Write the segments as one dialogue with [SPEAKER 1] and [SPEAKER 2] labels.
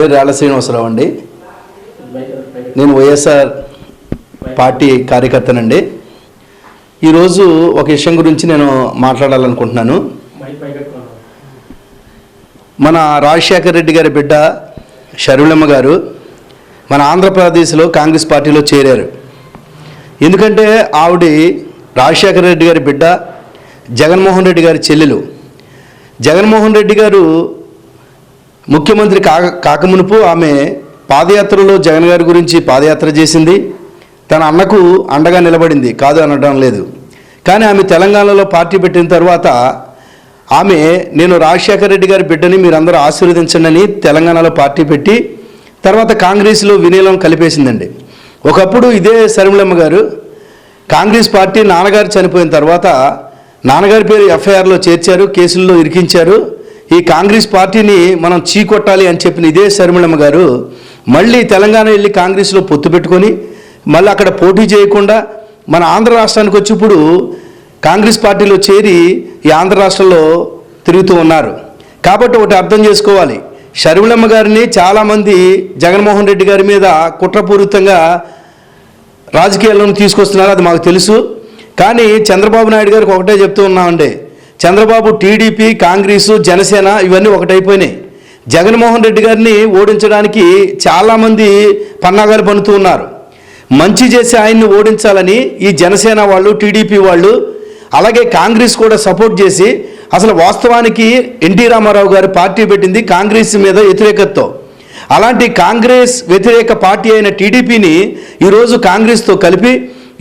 [SPEAKER 1] రాళ్ళ శ్రీనివాసరావు అండి. నేను వైఎస్ఆర్ పార్టీ కార్యకర్తనండి. ఈరోజు ఒక విషయం గురించి నేను మాట్లాడాలనుకుంటున్నాను. మన రాజశేఖర రెడ్డి గారి బిడ్డ షర్మిలమ్మ గారు మన ఆంధ్రప్రదేశ్లో కాంగ్రెస్ పార్టీలో చేరారు. ఎందుకంటే ఆవిడ రాజశేఖర రెడ్డి గారి బిడ్డ జగన్మోహన్ రెడ్డి గారి చెల్లెలు. జగన్మోహన్ రెడ్డి గారు ముఖ్యమంత్రి కాక కాకమునుపు ఆమె పాదయాత్రలో జగన్ గారి గురించి పాదయాత్ర చేసింది. తన అన్నకు అండగా నిలబడింది. కాదు అనడం లేదు. కానీ ఆమె తెలంగాణలో పార్టీ పెట్టిన తర్వాత ఆమె నేను రాజశేఖర రెడ్డి గారి బిడ్డని మీరందరూ ఆశీర్వదించండి అని తెలంగాణలో పార్టీ పెట్టి తర్వాత కాంగ్రెస్లో వినీలం కలిపేసిందండి. ఒకప్పుడు ఇదే శర్మిలమ్మ గారు కాంగ్రెస్ పార్టీ నాన్నగారు చనిపోయిన తర్వాత నాన్నగారి పేరు ఎఫ్ఐఆర్లో చేర్చారు కేసుల్లో ఇరికించారు. ఈ కాంగ్రెస్ పార్టీని మనం చీకొట్టాలి అని చెప్పిన ఇదే శర్మిళమ్మ గారు మళ్ళీ తెలంగాణ వెళ్ళి కాంగ్రెస్లో పొత్తు పెట్టుకొని మళ్ళీ అక్కడ పోటీ చేయకుండా మన ఆంధ్ర రాష్ట్రానికి వచ్చి ఇప్పుడు కాంగ్రెస్ పార్టీలో చేరి ఈ ఆంధ్ర రాష్ట్రంలో తిరుగుతూ ఉన్నారు. కాబట్టి ఒకటి అర్థం చేసుకోవాలి. షర్మిళమ్మ గారిని చాలామంది జగన్మోహన్ రెడ్డి గారి మీద కుట్రపూరితంగా రాజకీయాలను తీసుకొస్తున్నారు అది మాకు తెలుసు. కానీ చంద్రబాబు నాయుడు గారికి ఒకటే చెప్తూ ఉన్నామండి. చంద్రబాబు టీడీపీ కాంగ్రెసు జనసేన ఇవన్నీ ఒకటైపోయినాయి. జగన్మోహన్ రెడ్డి గారిని ఓడించడానికి చాలామంది పన్నాగారు పనుతూ ఉన్నారు. మంచి చేసి ఆయన్ని ఓడించాలని ఈ జనసేన వాళ్ళు టీడీపీ వాళ్ళు అలాగే కాంగ్రెస్ కూడా సపోర్ట్ చేసి అసలు వాస్తవానికి ఎన్టీ రామారావు గారు పార్టీ పెట్టింది కాంగ్రెస్ మీద వ్యతిరేకతతో. అలాంటి కాంగ్రెస్ వ్యతిరేక పార్టీ అయిన టీడీపీని ఈరోజు కాంగ్రెస్తో కలిపి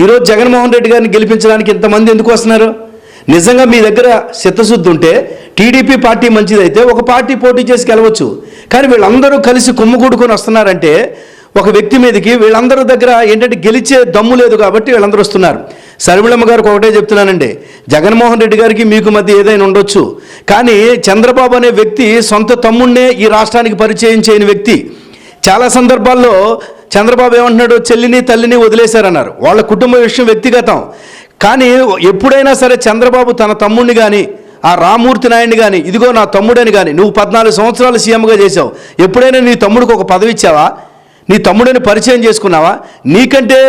[SPEAKER 1] ఈరోజు జగన్మోహన్ రెడ్డి గారిని గెలిపించడానికి ఇంతమంది ఎందుకు వస్తున్నారు? నిజంగా మీ దగ్గర చిత్తశుద్ధి ఉంటే టీడీపీ పార్టీ మంచిదైతే ఒక పార్టీ పోటీ చేసి గెలవచ్చు. కానీ వీళ్ళందరూ కలిసి కుమ్మగూడుకొని వస్తున్నారంటే ఒక వ్యక్తి మీదకి వీళ్ళందరి దగ్గర ఏంటంటే గెలిచే దమ్ము లేదు కాబట్టి వీళ్ళందరూ వస్తున్నారు. శర్మిళమ్మ గారికి ఒకటే చెప్తున్నానండి జగన్మోహన్ రెడ్డి గారికి మీకు మధ్య ఏదైనా ఉండొచ్చు. కానీ చంద్రబాబు అనే వ్యక్తి సొంత తమ్ముణ్ణే ఈ రాష్ట్రానికి పరిచయం చేయని వ్యక్తి. చాలా సందర్భాల్లో చంద్రబాబు ఏమంటున్నాడు చెల్లిని తల్లిని వదిలేశారన్నారు. వాళ్ళ కుటుంబ విషయం వ్యక్తిగతం. కానీ ఎప్పుడైనా సరే చంద్రబాబు తన తమ్ముడిని కానీ ఆ రామూర్తి నాయుడిని కానీ ఇదిగో నా తమ్ముడని కానీ నువ్వు పద్నాలుగు సంవత్సరాలు సీఎంగా చేసావు ఎప్పుడైనా నీ తమ్ముడికి ఒక పదవి ఇచ్చావా? నీ తమ్ముడిని పరిచయం చేసుకున్నావా? నీకంటే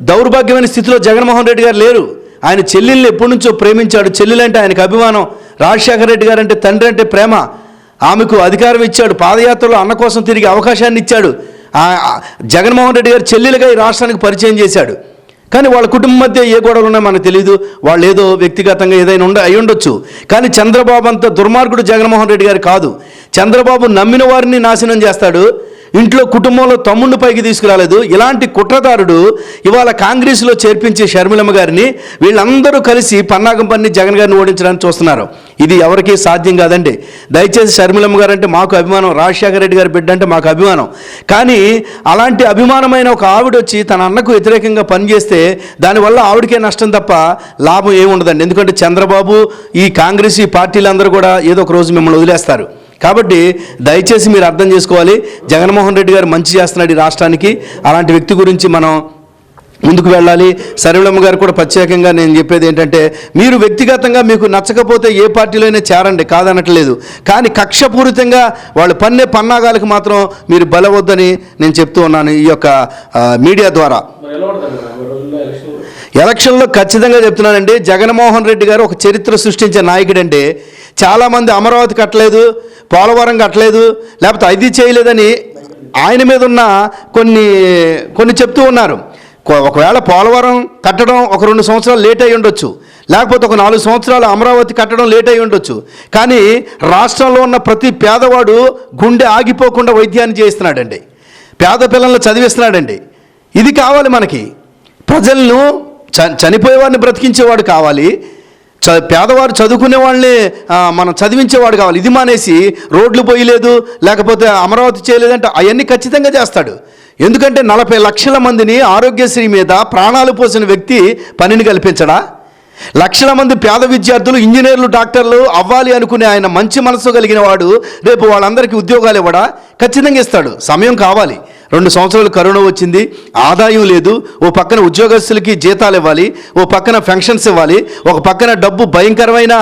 [SPEAKER 1] దౌర్భాగ్యమైన స్థితిలో జగన్మోహన్ రెడ్డి గారు లేరు. ఆయన చెల్లెల్ని ఎప్పటి నుంచో ప్రేమించాడు. చెల్లెలంటే ఆయనకు అభిమానం. రాజశేఖర రెడ్డి గారు అంటే తండ్రి అంటే ప్రేమ. ఆమెకు అధికారం ఇచ్చాడు. పాదయాత్రలో అన్న కోసం తిరిగి అవకాశాన్ని ఇచ్చాడు. జగన్మోహన్ రెడ్డి గారు చెల్లెలుగా ఈ రాష్ట్రానికి పరిచయం చేశాడు. కానీ వాళ్ళ కుటుంబం మధ్య ఏ గొడవలు ఉన్నాయో మనకు తెలియదు వాళ్ళు ఏదో వ్యక్తిగతంగా ఏదైనా ఉండ అయి ఉండొచ్చు. కానీ చంద్రబాబు అంత దుర్మార్గుడు జగన్మోహన్ రెడ్డి గారు కాదు. చంద్రబాబు నమ్మిన వారిని నాశనం చేస్తాడు. ఇంట్లో కుటుంబంలో తమ్ముడిని పైకి తీసుకురాలేదు. ఇలాంటి కుట్రదారుడు ఇవాళ కాంగ్రెస్లో చేర్పించే షర్మిలమ్మ గారిని వీళ్ళందరూ కలిసి పన్నాగం పన్ని జగన్ గారిని ఓడించడానికి చూస్తున్నారు. ఇది ఎవరికీ సాధ్యం కాదండి. దయచేసి షర్మిలమ్మ గారు అంటే మాకు అభిమానం. రాజశేఖర రెడ్డి గారి బిడ్డ అంటే మాకు అభిమానం. కానీ అలాంటి అభిమానమైన ఒక ఆవిడ వచ్చి తన అన్నకు వ్యతిరేకంగా పనిచేస్తే దానివల్ల ఆవిడకే నష్టం తప్ప లాభం ఏముండదండి. ఎందుకంటే చంద్రబాబు ఈ కాంగ్రెస్ ఈ పార్టీలందరూ కూడా ఏదో ఒక రోజు మిమ్మల్ని వదిలేస్తారు. కాబట్టి దయచేసి మీరు అర్థం చేసుకోవాలి. జగన్మోహన్ రెడ్డి గారు మంచి చేస్తున్నాడు ఈ రాష్ట్రానికి. అలాంటి వ్యక్తి గురించి మనం ముందుకు వెళ్ళాలి. సరళమ్మ గారు కూడా ప్రత్యేకంగా నేను చెప్పేది ఏంటంటే మీరు వ్యక్తిగతంగా మీకు నచ్చకపోతే ఏ పార్టీలోనే చేరండి కాదనట్లేదు. కానీ కక్షపూరితంగా వాళ్ళు పన్నే పన్నాగాలకు మాత్రం మీరు బలవద్దని నేను చెప్తూ ఉన్నాను ఈ యొక్క మీడియా ద్వారా. ఎలక్షన్లో ఖచ్చితంగా చెప్తున్నానండి జగన్మోహన్ రెడ్డి గారు ఒక చరిత్ర సృష్టించే నాయకుడండి చాలామంది అమరావతి కట్టలేదు పోలవరం కట్టలేదు లేకపోతే అది చేయలేదని ఆయన మీద ఉన్న కొన్ని కొన్ని చెప్తూ ఉన్నారు. ఒకవేళ పోలవరం కట్టడం ఒక రెండు సంవత్సరాలు లేట్ అయి ఉండొచ్చు లేకపోతే ఒక నాలుగు సంవత్సరాలు అమరావతి కట్టడం లేట్ అయి ఉండొచ్చు కానీ రాష్ట్రంలో ఉన్న ప్రతి పేదవాడు గుండె ఆగిపోకుండా వైద్యాన్ని చేయిస్తున్నాడండి. పేద పిల్లలను చదివిస్తున్నాడండి. ఇది కావాలి మనకి. ప్రజలను చ చనిపోయేవాడిని బ్రతికించేవాడు కావాలి. చ పేదవారు చదువుకునే వాళ్ళని మనం చదివించేవాడు కావాలి. ఇది మానేసి రోడ్లు పోయలేదు లేకపోతే అమరావతి చేయలేదంటే అవన్నీ ఖచ్చితంగా చేస్తాడు. ఎందుకంటే నలభై లక్షల మందిని ఆరోగ్యశ్రీ మీద ప్రాణాలు పోసిన వ్యక్తి పనిని కల్పించడా? లక్షల మంది పేద విద్యార్థులు ఇంజనీర్లు డాక్టర్లు అవ్వాలి అనుకునే ఆయన మంచి మనసు కలిగిన వాడు రేపు వాళ్ళందరికీ ఉద్యోగాలు ఇవ్వడా? ఖచ్చితంగా ఇస్తాడు. సమయం కావాలి. రెండు సంవత్సరాలు కరోనా వచ్చింది ఆదాయం లేదు ఓ పక్కన ఉద్యోగస్తులకి జీతాలు ఇవ్వాలి ఓ పక్కన పెన్షన్స్ ఇవ్వాలి ఒక పక్కన డబ్బు భయంకరమైన